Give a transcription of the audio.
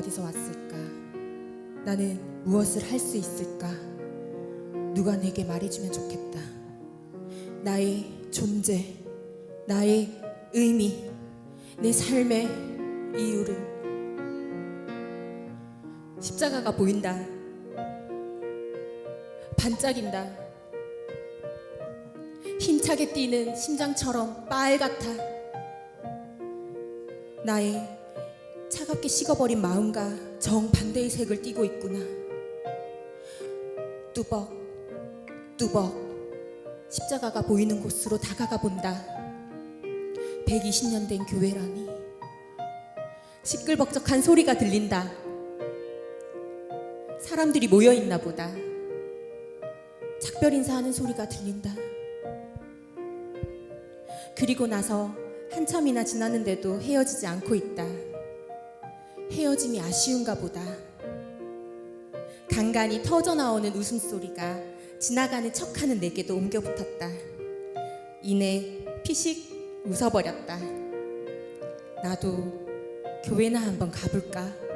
어디서 왔을까? 나는 무엇을 할 수 있을까? 누가 내게 말해주면 좋겠다. 나의 존재, 나의 의미, 내 삶의 이유를 십자가가 보인다. 반짝인다. 힘차게 뛰는 심장처럼 빨갛다. 나의 차갑게 식어버린 마음과 정반대의 색을 띠고 있구나. 뚜벅, 뚜벅, 십자가가 보이는 곳으로 다가가 본다. 120년 된 교회라니. 시끌벅적한 소리가 들린다. 사람들이 모여 있나 보다. 작별 인사하는 소리가 들린다. 그리고 나서 한참이나 지났는데도 헤어지지 않고 있다. 헤어짐이 아쉬운가 보다. 간간히 터져 나오는 웃음소리가 지나가는 척하는 내게도 옮겨 붙었다. 이내 피식 웃어버렸다. 나도 교회나 한번 가볼까?